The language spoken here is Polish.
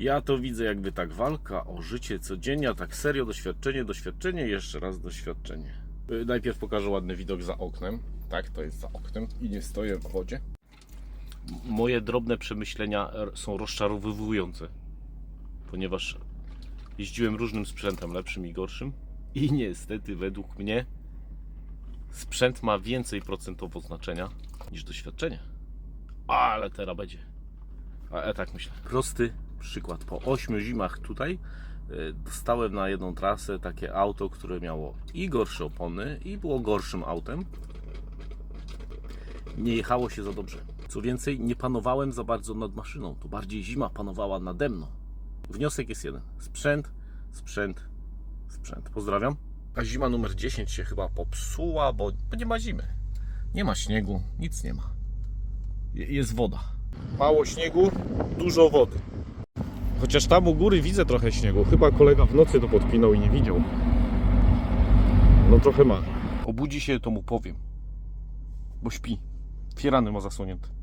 Ja to widzę jakby tak walka o życie codziennie, a tak serio doświadczenie, doświadczenie, jeszcze raz doświadczenie. Y, Najpierw pokażę ładny widok za oknem. Tak, to jest za oknem i nie stoję w wodzie. Moje drobne przemyślenia r- są rozczarowywujące, ponieważ jeździłem różnym sprzętem, lepszym i gorszym i niestety według mnie sprzęt ma więcej procentowo znaczenia niż doświadczenie. Ale teraz będzie. A ja tak myślę. Prosty przykład. Po ośmiu zimach tutaj y, dostałem na jedną trasę takie auto, które miało i gorsze opony, i było gorszym autem. Nie jechało się za dobrze. Co więcej, nie panowałem za bardzo nad maszyną. To bardziej zima panowała nade mną. Wniosek jest jeden. Sprzęt, sprzęt, sprzęt. Pozdrawiam. A zima numer 10 się chyba popsuła, bo nie ma zimy. Nie ma śniegu, nic nie ma. Je- Jest woda. Mało śniegu, dużo wody. Chociaż tam u góry widzę trochę śniegu. Chyba kolega w nocy to podpinał i nie widział. No trochę ma. Obudzi się, to mu powiem. Bo śpi. Firany ma zasłonięte.